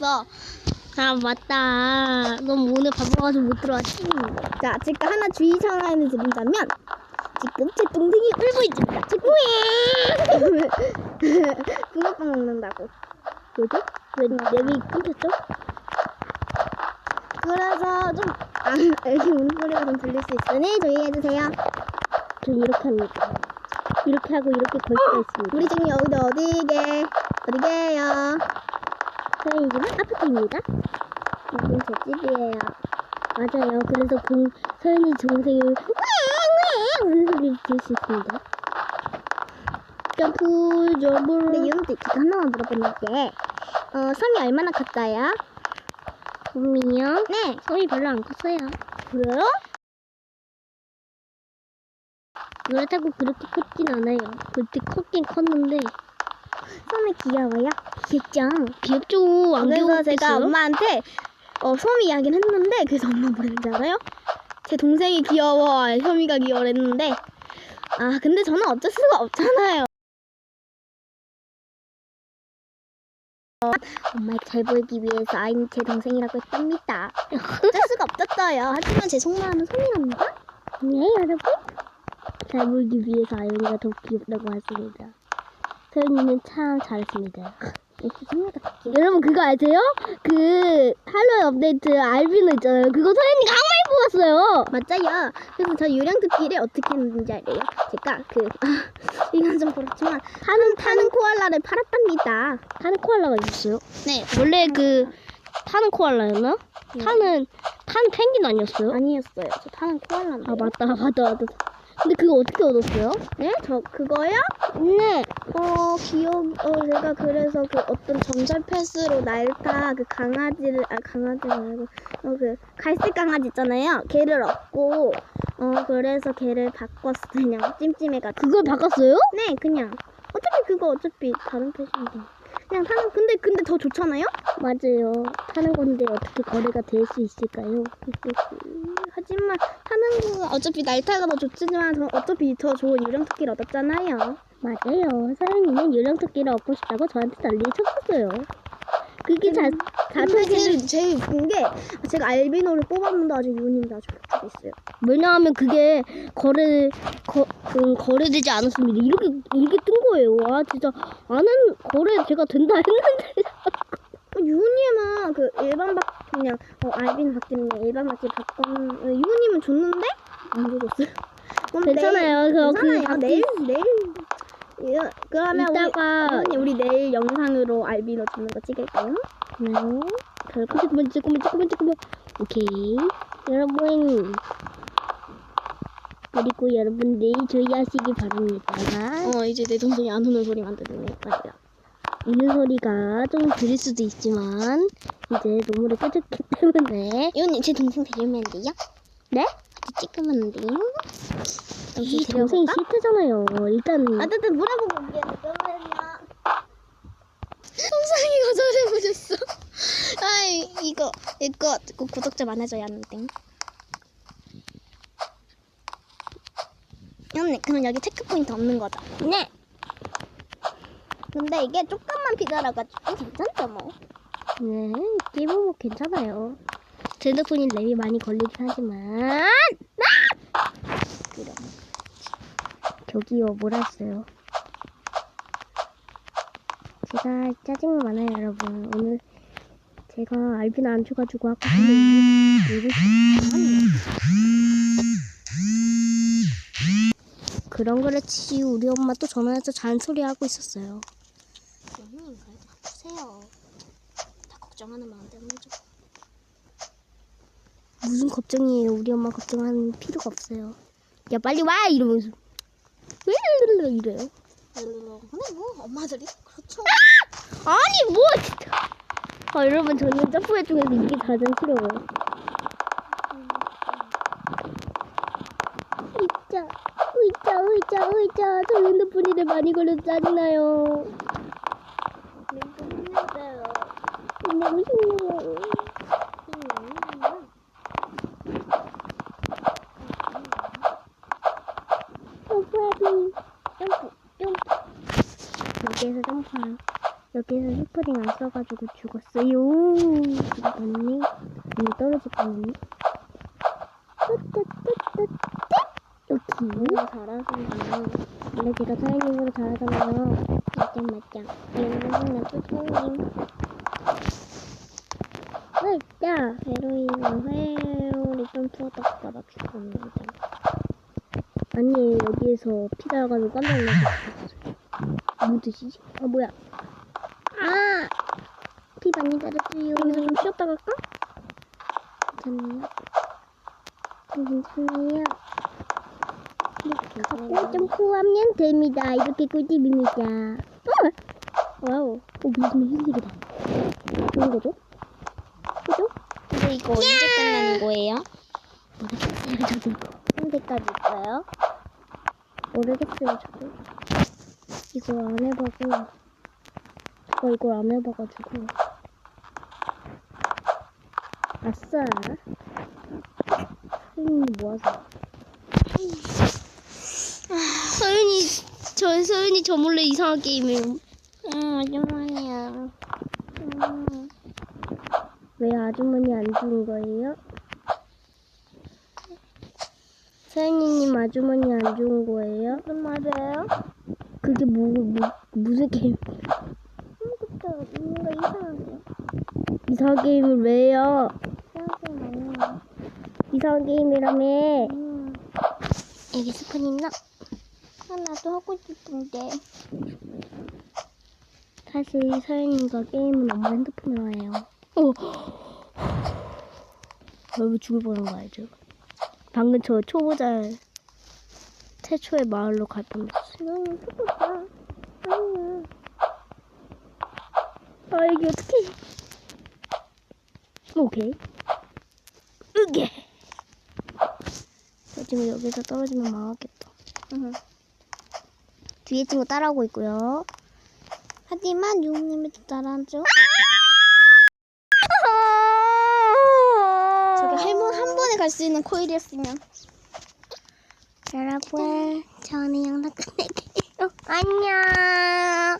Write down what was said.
들어왔어. 아 맞다. 넌 오늘 바빠가지고 못 들어왔지. 자, 제가 하나 주의 사항을 드린다면 지금 제 동생이 울고 있습니다. 지금 붕어빵 먹는다고. 뭐지? 왜 랩이 끊겼죠? 그래서 좀 아, 여기 우는 소리가 좀 들릴 수 있으니 조용해주세요. 전 이렇게 합니다. 이렇게 하고 이렇게 걸 수가 있습니다. 우리 지금 여기 어디게? 어디게요? 저희 집은 아파트입니다. 여긴 제 집이에요. 맞아요. 그래서 동, 서연이 동생이 왜왜 우는 소리를 들을 수 있습니다. 점프 점프 근데 유은도 제가 하나만 물어보는데 어, 섬이 얼마나 컸어요? 봄이요? 네. 소리 별로 안 컸어요. 그래요? 그렇다고 그렇게 컸진 않아요. 그때 컸긴 컸는데 섬이 귀여워요? 귀엽죠? 귀엽죠. 안 그래서? 제가 엄마한테 어, 솜이 이야기를 했는데 그래서 엄마 뭐랬는지 알아요? 제 동생이 귀여워 솜이가 귀여워랬는데 아 근데 저는 어쩔 수가 없잖아요 엄마 잘 보이기 위해서 아이는 제 동생이라고 했답니다 어쩔 수가 없었어요 하지만 제 속마음은 솜이랍니다 네 여러분 잘 보이기 위해서 아연이가 더 귀엽다고 했습니다. 서연이는 참 잘했습니다. 역시 여러분 그거 아세요? 그 할로윈 업데이트 알비노 있잖아요. 그거 서연이가 항마에 뽑았어요. 맞아요. 그래서 저 유령 듣기를 어떻게 했는지 알아요? 제가 그 이건 좀 그렇지만 타는 타는 코알라를 팔았답니다. 타는 코알라가 있었어요. 네, 원래 그 타는 코알라였나? 네. 타는 타는 펭귄 아니었어요? 아니었어요. 저 타는 코알라인데. 아 맞다 맞다 맞다. 근데 그거 어떻게 얻었어요? 네, 저 그거요? 네. 어 기억 어 제가 그래서 그 어떤 전설 패스로 날타 그 강아지를 아 강아지 말고 어그 갈색 강아지 있잖아요. 걔를 얻고 어 그래서 걔를 바꿨어요. 그냥 찜찜해가지고. 그걸 바꿨어요? 네, 그냥 어차피 그거 어차피 다른 패스인데. 그냥 타는 근데 근데 더 좋잖아요? 맞아요. 타는 건데 어떻게 거래가 될 수 있을까요? 하지만 타는 거 어차피 날타가 더 좋지만 저 어차피 더 좋은 유령 토끼를 얻었잖아요. 맞아요. 서연이는 유령 토끼를 얻고 싶다고 저한테 난리를 쳤었어요. 그게 자, 근데 자존심 제일 제일 웃긴 게 제가 알비노를 뽑았는데 아직 유님도 아직 못 주고 있어요. 왜냐하면 그게 거래 거, 음, 거래되지 않았습니다. 이렇게 이게 뜬 거예요. 아 진짜 아는 거래 제가 된다 했는데 유님은 그 일반 박 그냥 어, 알비노 바뀌는 게 일반 박쥐 바꾼 어, 유님은 줬는데 안 줘줬어요. 그럼 괜찮아요. 그 괜찮아요. 바퀴- 내일 내일 예, 그러면 이따가 우리 우리 내일 영상으로 알비노 주는 거 찍을까요? 네. 결국 잠깐만 잠깐만 잠깐만 잠깐만 오케이 여러분 그리고 여러분들 주의하시기 바랍니다. 어 이제 내 동생이 안 우는 소리만 들리네 말이야. 우는 소리가 좀 들릴 수도 있지만 이제 노물을 끄졌기 때문에 유님 제 동생 데리면 안 돼요? 네? 같이 찍으면 안 돼요? 이 동생이 싫대잖아요. 일단은 아, 나 물어보고 올게. 잠깐만요. som상이가 잘해보셨어. 아이, 이거, 이거, 이거 구독자 많아져야 하는데. 언니, 그럼 여기 체크포인트 없는 거죠? 네. 근데 이게 조금만 비달아가지고 괜찮죠, 뭐. 네, 게임은 뭐 괜찮아요. 제 덕분에 랩이 많이 걸리긴 하지만 아! 그래. 저기요 뭐라 했어요? 제가 짜증이 많아요 여러분. 오늘 제가 알비나 안 줘가지고 아까 이거 이거 그런 그렇지 우리 엄마 또 전화해서 잔소리 하고 있었어요. 언니, 그래도 아프세요. 다 걱정하는 마음 때문이죠. 무슨 걱정이에요? 우리 엄마 걱정하는 필요가 없어요. 야 빨리 와! 이러면서 이래요? 근데 뭐, 엄마들이? 그렇죠. 아니 뭐! 진짜 아 여러분 저는 점프회 중에서 이게 가장 싫어요. 의자 의자 의자 의자 저 핸드폰이 많이 걸려서 짜증나요. 맹금 힘내세요. 너무 힘들어요 점프하기 점프 여기에서 점프하기 여기서 스프링 안 써가지고 죽었어요. 죽었니? 언니 떨어질 뻔했니? 뜨뜨뜨뜨뜨 여기. 잘하시네요. 원래 제가 서현님보다 잘하잖아요. 맞짱 맞짱. 또 손님. 자, 헤로인은 회오리 점프하다가 죽었는데. 아니 여기에서 피 달아가지고 깜짝 놀랐어요. 뭐 드시지? 아 뭐야? 아! 피 많이 달았어요. 여기서 좀 쉬었다 갈까? 괜찮아요. 괜찮아요. 괜찮아요. 꿀좀 구하면 됩니다. 이렇게 꿀팁입니다. 어! 와우. 어, 무슨 흰색이다. 좋은 거죠? 그죠? 근데 이거 언제 끝나는 거예요? 저도 언제까지 있어요? 모르겠어요, 저도. 이거 안 해봐고. 저 이걸 안 해봐가지고. 아싸. 선생님이 뭐 하세요? 서윤이, 저, 서윤이 저 몰래 이상한 게임해요. 응, 아주머니야. 음, 왜 아주머니 안 죽은 거예요? 서윤이님 아주머니 안 죽은 거예요? 무슨 말이에요? 그게 뭐, 뭐 무슨 게임? 처음부터 뭔가 이상한데요? 이상한 게임을 왜요? 생각이 많이 이상한 게임이라며. 음, 여기 스푼 있나? 아, 나도 하고 싶은데. 사실 서연이가 게임은 엄마 핸드폰으로 해요. 어. 여러분 죽을 뻔한 거 알죠? 방금 저 초보자 최초의 마을로 갈 뻔했어요. 초보자. 아니야. 아 이게 어떻게? 오케이. 으게. 저 지금 여기서 떨어지면 망하겠다. 응. 뒤에 친구 따라오고 있고요. 하지만 유님이 또 따라하죠. 저게 할머 한 번에 갈 수 있는 코일이었으면. 여러분, 저는 영상 끝낼게요. 안녕.